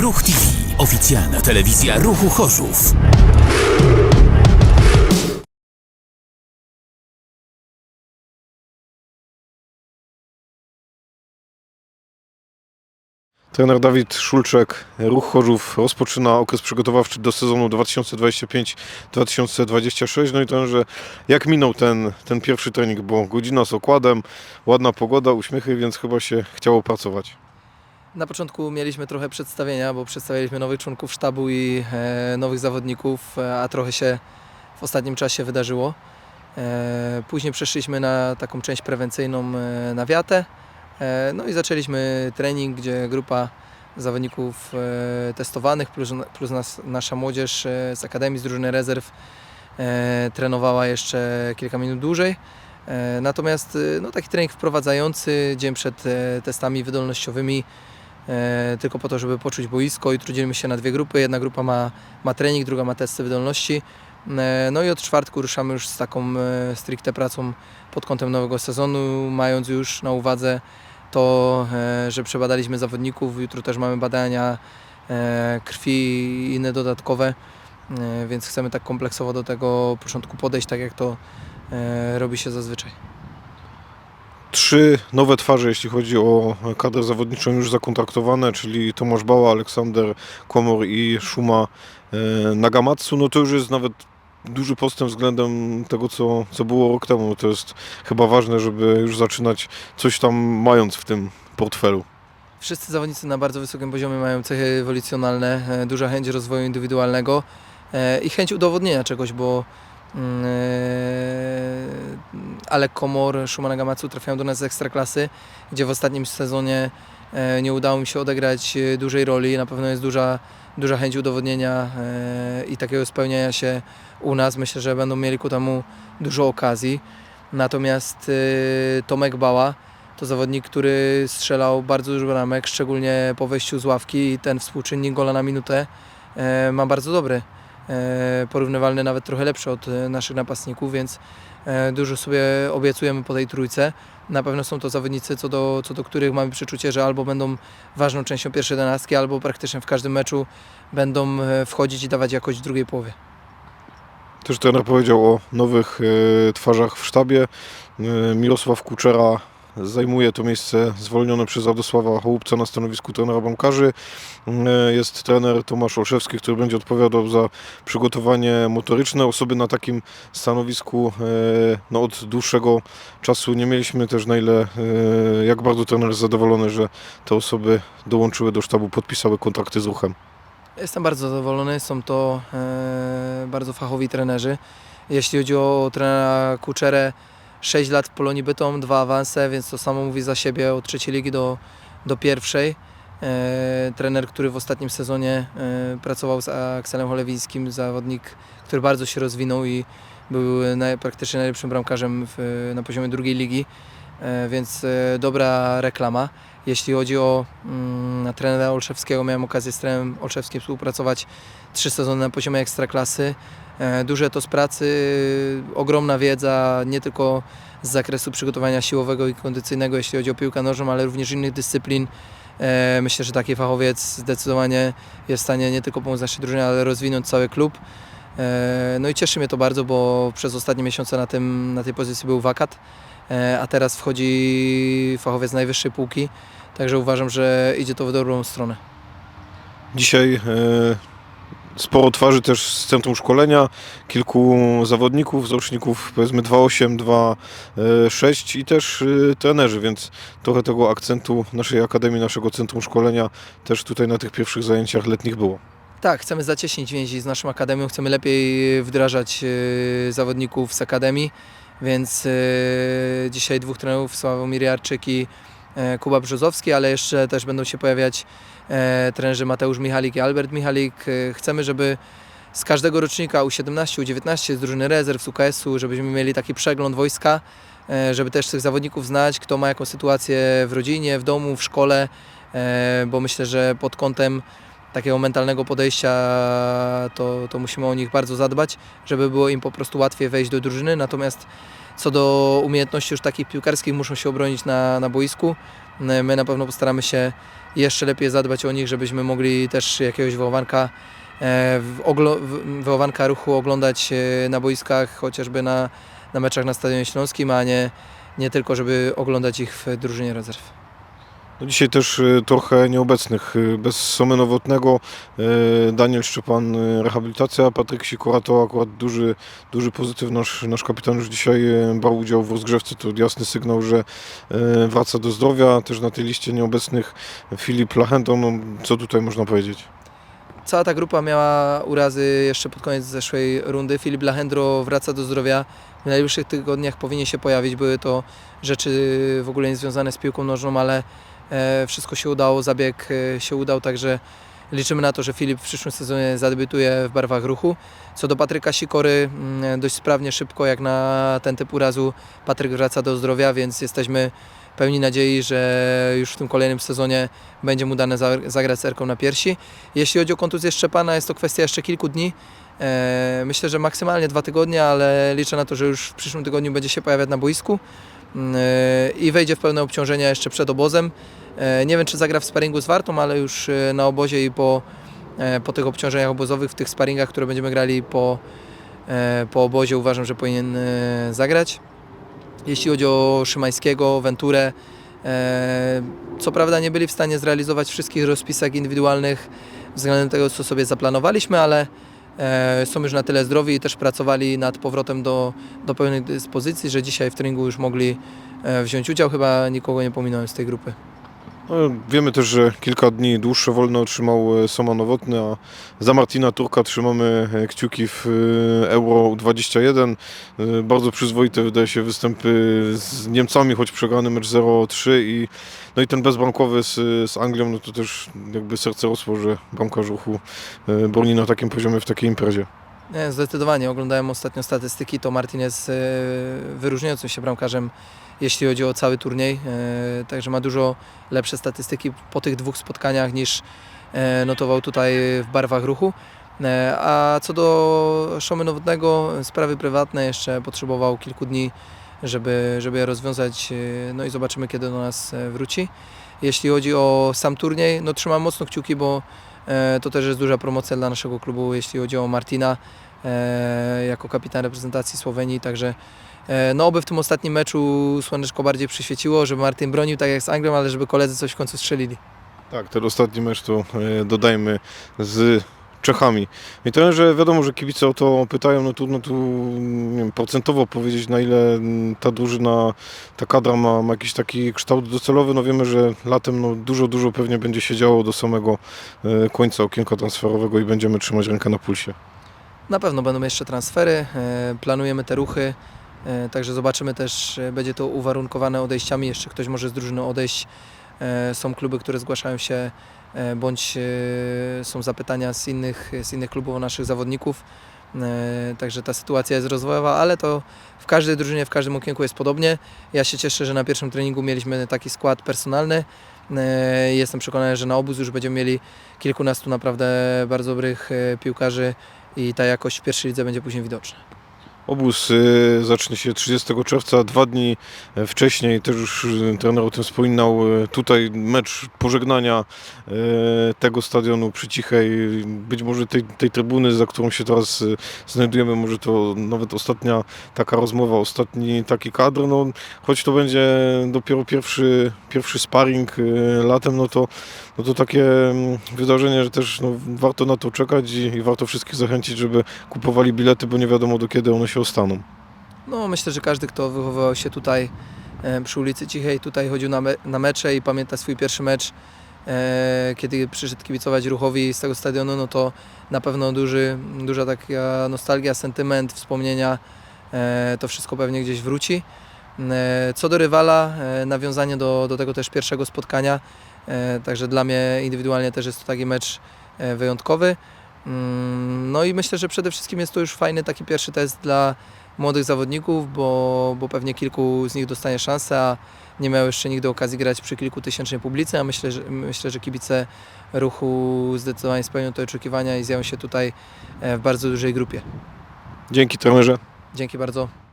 Ruch TV. Oficjalna telewizja Ruchu Chorzów. Trener Dawid Szulczek, Ruch Chorzów rozpoczyna okres przygotowawczy do sezonu 2025-2026. No i trenerze, jak minął ten, ten pierwszy trening, bo godzina z okładem, ładna pogoda, uśmiechy, więc chyba się chciało pracować. Na początku mieliśmy trochę przedstawienia, bo przedstawialiśmy nowych członków sztabu i e, nowych zawodników, e, a trochę się w ostatnim czasie wydarzyło. E, później przeszliśmy na taką część prewencyjną na wiatę. No i zaczęliśmy trening, gdzie grupa zawodników testowanych plus, plus nas, nasza młodzież z Akademii, z drużyny rezerw trenowała jeszcze kilka minut dłużej. Natomiast no, taki trening wprowadzający dzień przed testami wydolnościowymi tylko po to, żeby poczuć boisko i trudzimy się na dwie grupy. Jedna grupa ma, ma trening, druga ma testy wydolności. E, No i od czwartku ruszamy już z taką e, stricte pracą pod kątem nowego sezonu, mając już na uwadze to, e, że przebadaliśmy zawodników. Jutro też mamy badania e, krwi i inne dodatkowe, e, więc chcemy tak kompleksowo do tego początku podejść, tak jak to e, robi się zazwyczaj. Trzy nowe twarze, jeśli chodzi o kadrę zawodniczą już zakontraktowane, czyli Tomasz Bała, Aleksander Komor i Szuma e, Nagamatsu. No to już jest nawet duży postęp względem tego, co, co było rok temu. To jest chyba ważne, żeby już zaczynać coś tam mając w tym portfelu. Wszyscy zawodnicy na bardzo wysokim poziomie mają cechy ewolucjonalne, e, duża chęć rozwoju indywidualnego e, i chęć udowodnienia czegoś, bo mm, e, Alek Komor, Szumana Gamatsu trafiają do nas z Ekstraklasy, gdzie w ostatnim sezonie e, nie udało mi się odegrać e, dużej roli. Na pewno jest duża, duża chęć udowodnienia e, i takiego spełnienia się u nas. Myślę, że będą mieli ku temu dużo okazji. Natomiast Tomek Bała to zawodnik, który strzelał bardzo dużo bramek, szczególnie po wejściu z ławki i ten współczynnik gola na minutę ma bardzo dobry. E, porównywalny nawet trochę lepszy od e, naszych napastników, więc e, dużo sobie obiecujemy po tej trójce. Na pewno są to zawodnicy, co do, co do których mamy przeczucie, że albo będą ważną częścią pierwszej jedenastki, albo praktycznie w każdym meczu będą wchodzić i dawać jakość w drugiej połowie. Też trener powiedział o nowych twarzach w sztabie. Mirosław Kuczera zajmuje to miejsce zwolnione przez Radosława Hołupca na stanowisku trenera bramkarzy. E, Jest trener Tomasz Olszewski, który będzie odpowiadał za przygotowanie motoryczne. Osoby na takim stanowisku e, no, od dłuższego czasu nie mieliśmy też na ile, e, jak bardzo trener jest zadowolony, że te osoby dołączyły do sztabu, podpisały kontrakty z ruchem. Jestem bardzo zadowolony, są to e, bardzo fachowi trenerzy. Jeśli chodzi o trenera Kuczerę, 6 lat w Polonii Bytom, dwa awanse, więc to samo mówi za siebie od trzeciej ligi do, do pierwszej. E, trener, który w ostatnim sezonie e, pracował z Akselem Cholewińskim, zawodnik, który bardzo się rozwinął i był naj, praktycznie najlepszym bramkarzem w, na poziomie drugiej ligi, więc e, dobra reklama. Jeśli chodzi o mm, trenera Olszewskiego, miałem okazję z trenerem Olszewskim współpracować trzy sezony na poziomie ekstraklasy. E, duże to z pracy, ogromna wiedza, nie tylko z zakresu przygotowania siłowego i kondycyjnego, jeśli chodzi o piłkę nożną, ale również innych dyscyplin. E, myślę, że taki fachowiec zdecydowanie jest w stanie nie tylko pomóc naszej drużynie, ale rozwinąć cały klub. E, no i cieszy mnie to bardzo, bo przez ostatnie miesiące na, tym, na tej pozycji był wakat, e, a teraz wchodzi fachowiec najwyższej półki, także uważam, że idzie to w dobrą stronę. Dzisiaj e, sporo twarzy też z centrum szkolenia, kilku zawodników, załączników powiedzmy 2.8, 2.6 i też trenerzy, więc trochę tego akcentu naszej akademii, naszego centrum szkolenia też tutaj na tych pierwszych zajęciach letnich było. Tak, chcemy zacieśnić więzi z naszą akademią, chcemy lepiej wdrażać e, zawodników z akademii, więc e, dzisiaj dwóch trenerów, Sławomir Jarczyk i e, Kuba Brzozowski, ale jeszcze też będą się pojawiać e, trenerzy Mateusz Michalik i Albert Michalik. E, Chcemy, żeby z każdego rocznika U17, U19, z drużyny rezerw, z UKS-u, żebyśmy mieli taki przegląd wojska, e, żeby też tych zawodników znać, kto ma jaką sytuację w rodzinie, w domu, w szkole, e, bo myślę, że pod kątem takiego mentalnego podejścia to, to musimy o nich bardzo zadbać, żeby było im po prostu łatwiej wejść do drużyny. Natomiast co do umiejętności już takich piłkarskich muszą się obronić na, na boisku. My na pewno postaramy się jeszcze lepiej zadbać o nich, żebyśmy mogli też jakiegoś wychowanka, e, wychowanka ruchu oglądać e, na boiskach, chociażby na, na meczach na Stadionie Śląskim, a nie, nie tylko, żeby oglądać ich w drużynie rezerw. No dzisiaj też y, trochę nieobecnych. y, Bez Somy Nowotnego, y, Daniel Szczepan rehabilitacja, Patryk Sikora to akurat duży, duży pozytyw. Nasz, nasz kapitan już dzisiaj brał udział w rozgrzewce. To jasny sygnał, że wraca do zdrowia. Też na tej liście nieobecnych Filip Lachento. No, co tutaj można powiedzieć? Cała ta grupa miała urazy jeszcze pod koniec zeszłej rundy. Filip Lachendro wraca do zdrowia. W najbliższych tygodniach powinien się pojawić. Były to rzeczy w ogóle niezwiązane z piłką nożną, ale wszystko się udało, zabieg e, się udał, także liczymy na to, że Filip w przyszłym sezonie zadebiutuje w barwach ruchu. Co do Patryka Sikory, mm, dość sprawnie, szybko jak na ten typ urazu Patryk wraca do zdrowia, więc jesteśmy pełni nadziei, że już w tym kolejnym sezonie będzie mu dane za- zagrać z Erką na piersi. Jeśli chodzi o kontuzję Szczepana, jest to kwestia jeszcze kilku dni. E, Myślę, że maksymalnie dwa tygodnie, ale liczę na to, że już w przyszłym tygodniu będzie się pojawiać na boisku e, i wejdzie w pełne obciążenia jeszcze przed obozem. E, Nie wiem, czy zagra w sparingu z Wartą, ale już e, na obozie i po, po tych obciążeniach obozowych, w tych sparingach, które będziemy grali po, po obozie, uważam, że powinien zagrać. Jeśli chodzi o Szymańskiego, Venturę, co prawda nie byli w stanie zrealizować wszystkich rozpisek indywidualnych względem tego, co sobie zaplanowaliśmy, ale są już na tyle zdrowi i też pracowali nad powrotem do, do pełnej dyspozycji, że dzisiaj w treningu już mogli e, wziąć udział. Chyba nikogo nie pominąłem z tej grupy. No, wiemy też, że kilka dni dłuższe wolne otrzymał e, Soma Nowotny, a za Martina Turka trzymamy e, kciuki w e, Euro 21. E, Bardzo przyzwoite wydaje się występy z Niemcami, choć przegrany mecz 0-3 i, no i ten bezbramkowy z, z Anglią, no to też jakby serce rosło, że bramkarz ruchu broni na takim poziomie w takiej imprezie. Nie, zdecydowanie. Oglądałem ostatnio statystyki, to Martin jest e, wyróżniającym się bramkarzem, jeśli chodzi o cały turniej. E, Także ma dużo lepsze statystyki po tych dwóch spotkaniach niż e, notował tutaj w barwach ruchu. A co do Szomy Nowotnego, sprawy prywatne jeszcze potrzebował kilku dni, żeby, żeby je rozwiązać. No i zobaczymy, kiedy do nas wróci. Jeśli chodzi o sam turniej, no trzymam mocno kciuki, bo To też jest duża promocja dla naszego klubu, jeśli chodzi o Martina e, jako kapitan reprezentacji Słowenii, także e, no oby w tym ostatnim meczu słoneczko bardziej przyświeciło, żeby Martin bronił tak jak z Anglią, ale żeby koledzy coś w końcu strzelili. Tak, ten ostatni mecz to e, dodajmy z Czechami. I to, że wiadomo, że kibice o to pytają, no trudno tu nie wiem, procentowo powiedzieć, na ile ta drużyna, ta kadra ma, ma jakiś taki kształt docelowy. No wiemy, że latem no, dużo, dużo pewnie będzie się działo do samego e, końca okienka transferowego i będziemy trzymać rękę na pulsie. Na pewno będą jeszcze transfery, e, planujemy te ruchy, e, także zobaczymy też, będzie to uwarunkowane odejściami, jeszcze ktoś może z drużyny odejść. Są kluby, które zgłaszają się, bądź e, są zapytania z innych, z innych klubów o naszych zawodników. E, Także ta sytuacja jest rozwojowa, ale to w każdej drużynie, w każdym okienku jest podobnie. Ja się cieszę, że na pierwszym treningu mieliśmy taki skład personalny. E, Jestem przekonany, że na obóz już będziemy mieli kilkunastu naprawdę bardzo dobrych e, piłkarzy i ta jakość w pierwszej lidze będzie później widoczna. Obóz y, zacznie się 30 czerwca, dwa dni e, wcześniej, też już y, trener o tym wspominał, y, tutaj mecz pożegnania tego stadionu przy Cichej, być może tej, tej trybuny, za którą się teraz znajdujemy, może to nawet ostatnia taka rozmowa, ostatni taki kadr, no choć to będzie dopiero pierwszy, pierwszy sparring latem, no to, no to takie mm, wydarzenie, że też no, warto na to czekać i, i warto wszystkich zachęcić, żeby kupowali bilety, bo nie wiadomo do kiedy one się ostaną. No, myślę, że każdy, kto wychowywał się tutaj e, przy ulicy Cichej, tutaj chodził na, me, na mecze i pamięta swój pierwszy mecz, e, kiedy przyszedł kibicować ruchowi z tego stadionu, no to na pewno duży, duża taka nostalgia, sentyment, wspomnienia, e, to wszystko pewnie gdzieś wróci. E, Co do rywala, e, nawiązanie do, do tego też pierwszego spotkania, e, także dla mnie indywidualnie też jest to taki mecz e, wyjątkowy. Mm, No i myślę, że przede wszystkim jest to już fajny taki pierwszy test dla młodych zawodników, bo, bo pewnie kilku z nich dostanie szansę, a nie miał jeszcze nigdy okazji grać przy kilkutysięcznej publicy, a myślę, że, myślę, że kibice ruchu zdecydowanie spełnią te oczekiwania i zjawią się tutaj e, w bardzo dużej grupie. Dzięki trenerze. Dzięki bardzo.